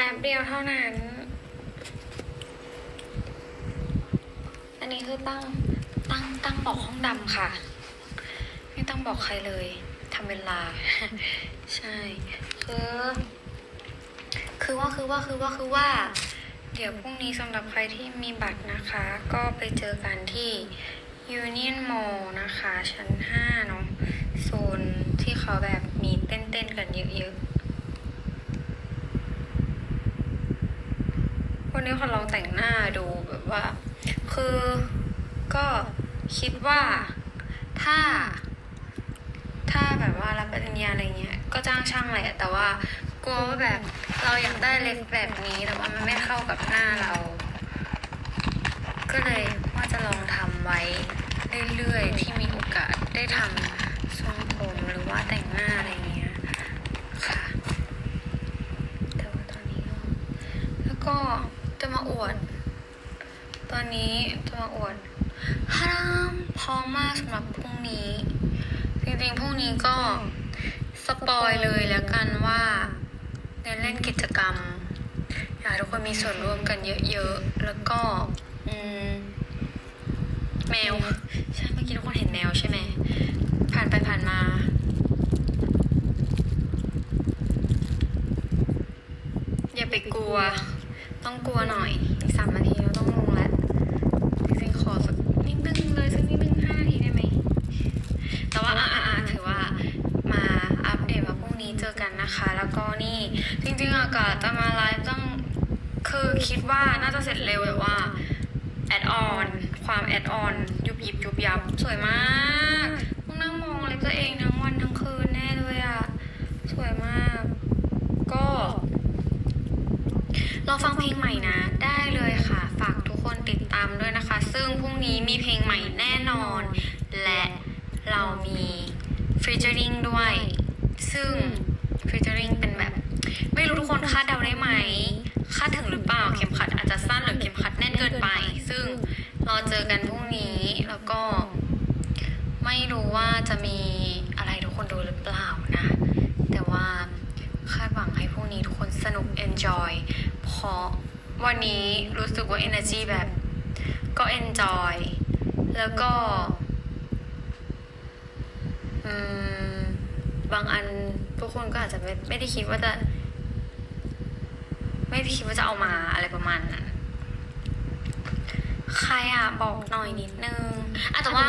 ป๊บเดียวเท่านั้น อันนี้คือตั้ง ตั้ง ตั้งบอกห้องดำค่ะ ไม่ต้องบอกใครเลยทำเวลา ใช่ คือ คือว่าคือว่าคือว่าคือว่า เดี๋ยวพรุ่งนี้สำหรับใครที่มีบัตรนะคะ ก็ไปเจอกันที่ Union Mall นะคะ ชั้น5เนาะโซนที่เขาแบบมีเต้นๆกันเยอะๆ วันนี้ขอลองแต่งหน้าดูแบบว่า คือก็คิดว่าถ้า ถ้าแบบว่ารับปริญญาอะไรเงี้ย ก็จ้างช่างแหละแต่ว่ากลัวว่าแบบเราอยากได้เล็บแบบนี้แต่ว่ามันไม่เข้ากับหน้าเรา ก็เลยว่าจะลองทำไว้เรื่อยๆที่มีโอกาสได้ทำทรงผมหรือว่าแต่งหน้าอะไรเงี้ยค่ะแต่ว่าตอนนี้ก็แล้วก็ อวด ตอนนี้จะมาอวดฮารามพร้อมมากสำหรับพรุ่งนี้ จริงๆพรุ่งนี้ก็สปอยเลยแล้วกันว่าเน้นเล่นกิจกรรม อยากให้ทุกคนมีส่วนร่วมกันเยอะๆ แล้วก็อืมแมว ใช่เมื่อกี้ทุกคนเห็นแมวใช่ไหม ผ่านไปผ่านมาอย่าไปกลัว ต้องกลัวหน่อย อีกสามนาทีเราต้องลงแล้วจริงๆขอสักนิดนึงเลยสักนิดนึงห้านาทีได้ไหม แต่ว่าอะอะอะถือว่ามาอัปเดตว่าพรุ่งนี้เจอกันนะคะ แล้วก็นี่จริงๆอากาศจะมาไลฟ์ต้องคือคิดว่าน่าจะเสร็จเร็วแบบว่าแอดออนความแอดออนยุบยิบยุบยับสวยมากต้องนั่งมองเล็บตัวเองทั้งวันทั้งคืนแน่เลยอะ สวยมาก ก็ รอฟังเพลงใหม่นะ ได้เลยค่ะ ฝากทุกคนติดตามด้วยนะคะ ซึ่งพรุ่งนี้มีเพลงใหม่แน่นอน และเรามีฟีเจอริงด้วย ซึ่งฟีเจอริงเป็นแบบ ไม่รู้ทุกคนคาดเดาได้ไหมคาดถึงหรือเปล่าเข็มขัดอาจจะสั้นหรือเข็มขัดแน่นเกินไป ซึ่งรอเจอกันพรุ่งนี้แล้วก็ ไม่รู้ว่าจะมีอะไรทุกคนดูหรือเปล่านะ แต่ว่าคาดหวังให้พรุ่งนี้ทุกคนสนุก enjoy เพราะวันนี้รู้สึกว่า energy แบบ ก็ enjoy แล้วก็บางอันทุกคนก็อาจจะไม่ไมได้คิดว่าจะ ไม่ได้คิดว่าจะเอามาอะไรประมาณนั้นใครอะบอกหน่อยนิดนึงอะแต่ว่า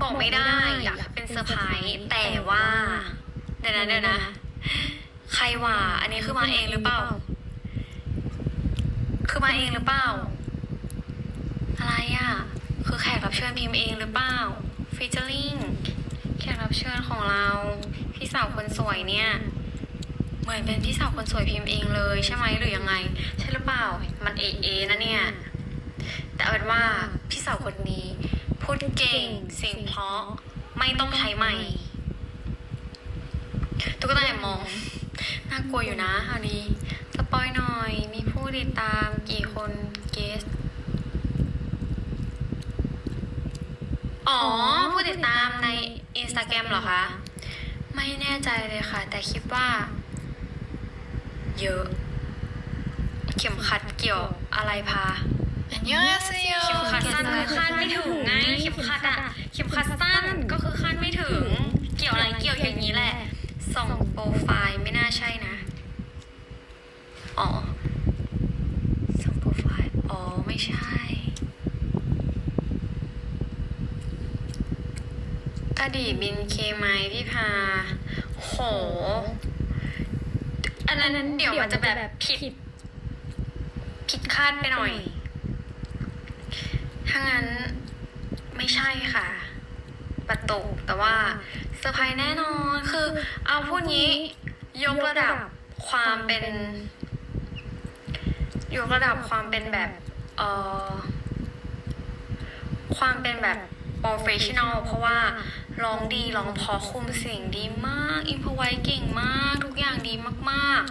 บอกไม่ได้อยากเป็นเซอร์ไพรส์แต่ว่า เดี๋ยวนะเดี๋ยวนะ ใครว่า อันนี้คือมาเองหรือเปล่า มาเองหรือเปล่า อะไรอะ คือแขกรับเชิญพิมพ์เองหรือเปล่าฟีเจอริงแขกรับเชิญของเรา พี่สาวคนสวยเนี่ย เหมือนเป็นพี่สาวคนสวยพิมพ์เองเลยใช่ไหมหรือยังไง ใช่หรือเปล่า มันเอเอนะเนี่ย แต่เอาเป็นว่าพี่สาวคนนี้ พูดเก่งเสียงเพราะไม่ต้องใช้ไมค์ตุ๊กตาแอบมองน่ากลัวอยู่นะอันนี้ สปอยหน่อย มีผู้ติดตามกี่คนเกส อ๋อ ผู้ติดตามในอินสตาแกรมเหรอคะ ไม่แน่ใจเลยค่ะ แต่คิดว่า เยอะ เข็มขัดเกี่ยวอะไรพา อันยองอาเซโยเข็มขัดสั้นคือคาดไม่ถึงไง เข็มขัดอะเข็มขัดสั้นก็คือคาดไม่ถึง เกี่ยวอะไรเกี่ยวอย่างนี้แหละ ส่องโปรไฟล์ไม่น่าใช่นะ อ๋อส่องโปรไฟล์ อ๋อ ไม่ใช่ อดีตบินเคไหมพี่พา โห อันนั้นเดี๋ยวมันจะแบบผิด ผิดคาดไปหน่อย ถ้างั้นไม่ใช่ค่ะประตกแต่ว่าเซอร์ไพรส์แน่นอน คือเอาพูดงี้ยกระดับความเป็น ยกระดับความเป็นแบบเอ่อความเป็นแบบ professional เพราะว่าร้องดีร้องพอคุมเสียงดีมากอินพไวเก่งมาก ทุกอย่างดีมาก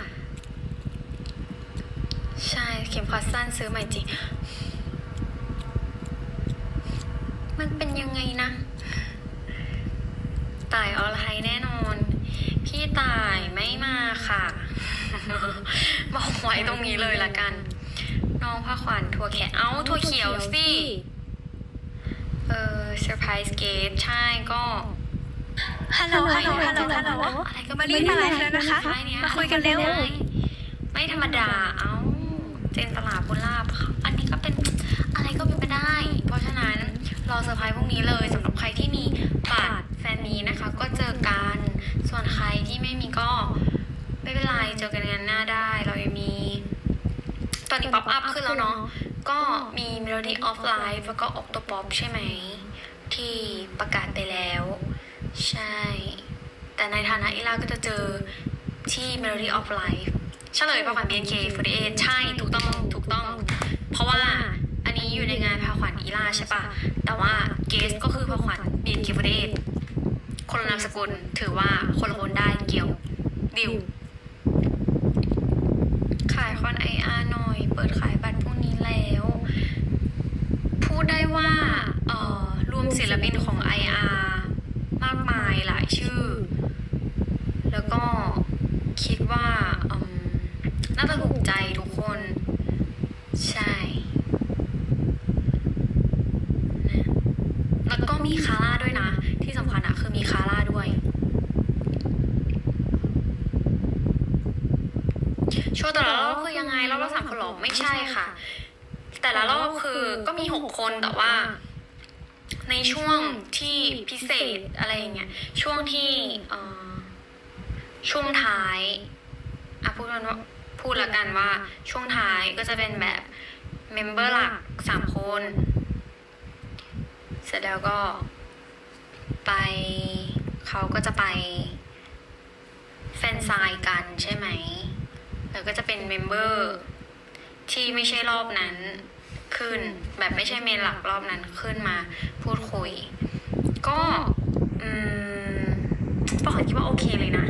ๆ ใช่เข็มขัดสั้นซื้อใหม่จริง มันเป็นยังไงนะ ตายอรไทยแน่นอน พี่ตายไม่มาค่ะ บอกไว้ตรงนี้เลยละกัน น้องผ้าขวัญถั่วแขนเอ้าถั่วเขียวสิ เออเซอร์ไพรส์เกตใช่ก็ฮัลโหลฮัลโหลฮัลโหลฮัลโหลอะไรก็มารีมาไลฟ์แล้วนะคะใช่เยมาคุยกันเร็วไม่ได้ไม่ธรรมดาเอ้าเจนตลาดบุญลาบอันนี้ก็เป็นอะไรก็เป็นไปได้ เพราะฉะนั้นรอเซอร์ไพรส์พรุ่งนี้เลยสำหรับใครที่มีบัตรแฟนมีนะคะ ก็เจอกันส่วนใครที่ไม่มีก็ไม่เป็นไรเจอกันงานหน้าได้ เรายังมีต อนนี้ป๊อปอัพขึ้นแล้วเนาะ ก็มี Melody of Life แล้วก็ Octopop ใช่ไหม ที่ประกาศไปแล้ว ใช่ แต่ในฐานะอีลาก็จะเจอที่ Melody of Life เฉลยประมาณ BNK48 ใช่ถูกต้องถูกต้อง เพราะว่าอันนี้อยู่ในงานพาขวัญอีลาใช่ปะแต่ว่าเกสก็คือพาขวัญ BNK48 คนละนามสกุลถือว่าคนละคนได้เกี่ยวดิว ขายคอนไออาร์หน่อย เปิดขายบัตรพรุ่งนี้แล้ว พูดได้ว่าเอ่อรวมศิลปินของ IR มากมายหลายชื่อ แล้วก็คิดว่าน่าจะถูกใจทุกคน ใช่นะแล้วก็มีคาร่าด้วยนะ ที่สำคัญอะคือมีคาร่าด้วย โชว์แต่ละรอบคือยังไงรอบละสามคนเหรอ ไม่ใช่ค่ะ แต่ละรอบคือก็มีหกคนแต่ว่า ในช่วงที่พิเศษอะไรอย่างเงี้ยช่วงที่เอ่อช่วงท้ายอะพูดกันว่าพูดละกันว่าช่วงท้ายก็จะเป็นแบบเมมเบอร์หลักสามคน เสร็จแล้วก็ไปเขาก็จะไปแฟนไซน์กันใช่ไหม แล้วก็จะเป็นเมมเบอร์ ที่ไม่ใช่รอบนั้นขึ้น แบบไม่ใช่เมนหลักรอบนั้นขึ้นมาพูดคุย ก็อืมปอคิดว่าโอเคเลยนะ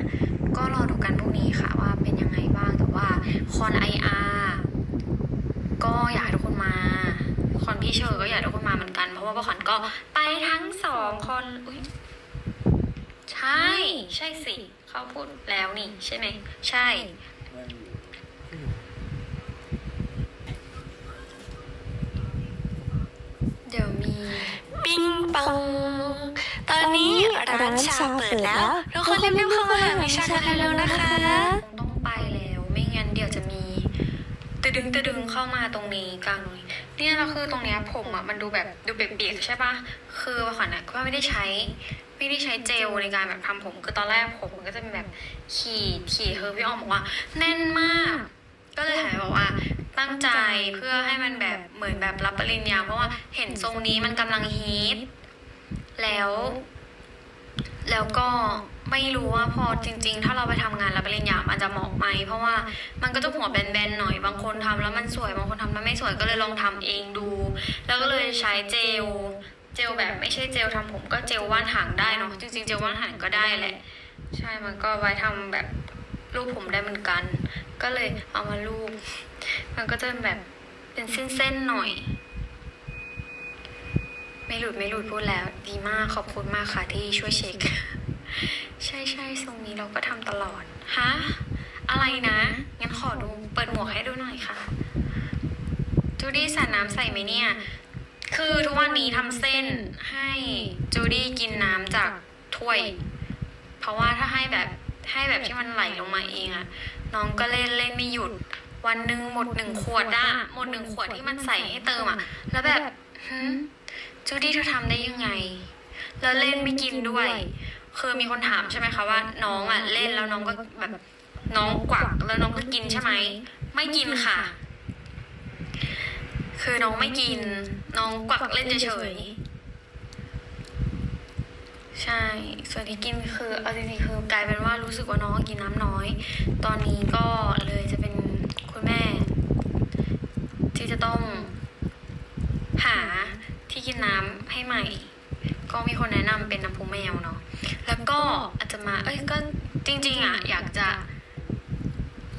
ก็รอดูกันพรุ่งนี้ค่ะว่าเป็นยังไงบ้างแต่ว่าคอนไออาร์ก็อยากให้ทุกคนมา คอนพี่เชอร์ก็อยากให้ทุกคนมาเหมือนกัน เพราะว่าป้าขวัญก็ไปทั้งสองคนอุ้ยใช่ ใช่สิ เขาพูดแล้วนี่ ใช่ไหม ใช่ เดี๋ยวมี ปิงปอง ตอนนี้ ร้านชาเปิดแล้ว ทุกคนรีบๆเข้ามาหาวิชากันเร็วๆนะคะคงต้องไปแล้ว ไม่งั้นเดี๋ยวจะมีตะดึงตะดึงเข้ามาตรงนี้กลางตรงนี้เนี่ยเราคือตรงเนี้ยผมอะมันดูแบบดูเปียกๆใช่ปะคือขวัญอะก็ไม่ได้ใช้ ไม่ได้ใช้เจลในการแบบทำผมคือตอนแรกผมมันก็จะเป็นแบบขีดขีดเฮอพี่อ้อมบอกว่า แน่นมาก ก็เลยหายบอกว่าตั้งใจเพื่อให้มันแบบเหมือนแบบรับปริญญาเพราะว่าเห็นทรงนี้มันกำลังฮิตแล้ว แล้วก็ไม่รู้ว่าพอจริง ๆ ถ้าเราไปทำงานรับปริญญามันจะเหมาะไหมเพราะว่ามันก็จะหัวแบนๆหน่อยบางคนทำแล้วมันสวยบางคนทำแล้วไม่สวยก็เลยลองทำเองดู แล้วก็เลยใช้เจลเจลแบบไม่ใช่เจลทำผมก็เจลว่านหางได้เนาะจริงๆเจลว่านหางก็ได้แหละ ใช่มันก็ไว้ทำแบบรูปผมได้เหมือนกัน ก็เลยเอามารูป มันก็จะแบบเป็นเส้นๆหน่อย ไม่หลุดไม่หลุดพูดแล้ว ดีมากขอบคุณมากค่ะที่ช่วยเช็ค ใช่ใช่ทรงนี้เราก็ทำตลอดฮะอะไรนะงั้นขอดูเปิดหมวกให้ดูหน่อยค่ะจูดี้สาดน้ำใส่ไหมเนี่ย คือทุกวันนี้ทำเส้นให้จูดี้กินน้ำจากถ้วย เพราะว่าถ้าให้แบบให้แบบที่มันไหลลงมาเองอะน้องก็เล่นเล่นไม่หยุด วันหนึ่งหมดหนึ่งขวดอะหมดหนึ่งขวดที่มันใส่ให้เติมอะแล้วแบบหืม จูดี้เธอทำได้ยังไง แล้วเล่นไม่กินด้วย คือมีคนถามใช่ไหมคะว่า น้องอะเล่นแล้วน้องก็แบบน้องกวักแล้วน้องก็กินใช่ไหม ไม่กินค่ะ คือน้องไม่กิน น้องกวักเล่นเฉยใช่ ส่วนที่กินคือเอาจริงๆคือกลายเป็นว่ารู้สึกว่าน้องกินน้ำน้อย ตอนนี้ก็เลยจะเป็นคุณแม่ ที่จะต้องหาที่ กินน้ำให้ใหม่ ก็มีคนแนะนำเป็นน้ำพุแมวเนาะแล้วก็อาจจะมาเอ้ยก็จริง ๆอะอยากจะ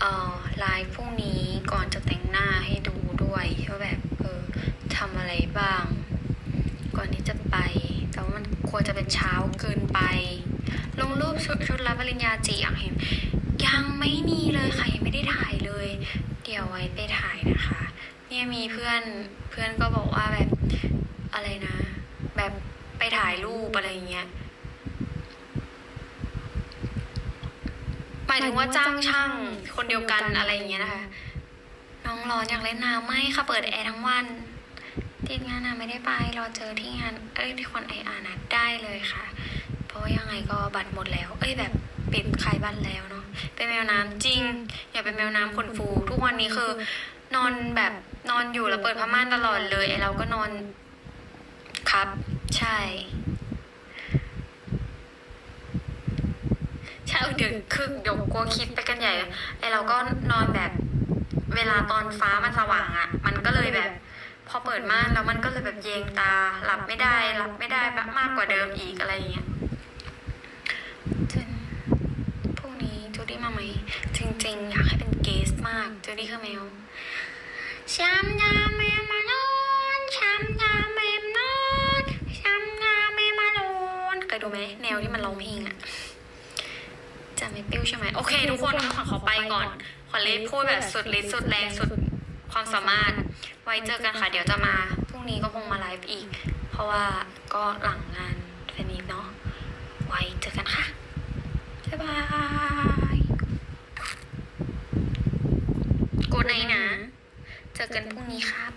เอ่อไลฟ์พรุ่งนี้ก่อนจะแต่งหน้าให้ดูด้วยว่าแบบเออทำอะไรบ้าง ก่อนที่จะไป แต่ว่ามันควรจะเป็นเช้าเกินไป ลงรูปชุดชุดรับปริญญาจีอยากเห็นอยยังไม่มีเลยค่ะยังไม่ได้ถ่ายเลย เดี๋ยวไว้ไปถ่ายนะคะ เนี่ยมีเพื่อนเพื่อนก็บอกว่าแบบ อะไรนะ แบบไปถ่ายรูปอะไรอย่างเงี้ยหมายถึงว่าจ้างช่างคนเดียวกันอะไรอย่างเงี้ยนะคะ น้องร้อนอยากเล่นน้ำไหมค่ะเปิดแอร์ทั้งวัน ติดงานนะไม่ได้ไปรอเจอที่งาน เอ้ยที่คนไออาร์นัดได้เลยค่ะ เพราะว่ายังไงก็บัตรหมดแล้ว เอ้ยแบบปิดขายบัตรแล้วเนาะเป็นแมวน้ำจริง อย่าเป็นแมวน้ำขนฟู ทุกวันนี้คือ นอนแบบนอนอยู่แล้วเปิดผ้าม่านตลอดเลยไอเราก็นอน ครับ ใช่ใช่เดี๋ยวคือเดี๋ยวกลัวคิดไปกันใหญ่ไอเราก็นอนแบบ เวลาตอนฟ้ามันสว่างอะ่ะ มันก็เลยแบบ พอเปิดม่านแล้วมันก็เลยแบบเยงตา หลับไม่ได้หลับไม่ได้มากกว่าเดิมอีกอะไรอย่างเงี้ยจนพรุ่งนี้จูดี้มาไหมจริง ๆ อยากให้เป็นเกสมากจูดี้คือแมวช้ำยา ดูไหมแนวที่มันร้องเพลงอะจะไม่ปิ้วใช่ไหมโอเค ทุกคนขอขอไปก่อน ขอเลสพูดแบบสุดฤทธิ์สุดแรงสุดความสามารถ ไว้เจอกันค่ะ เดี๋ยวจะมาพรุ่งนี้ก็คงมาไลฟ์อีก เพราะว่าก็หลังงานแฟนมีตเนาะไว้เจอกันค่ะบ๊ายบายกูดไนท์นะ เจอกันพรุ่งนี้ครับ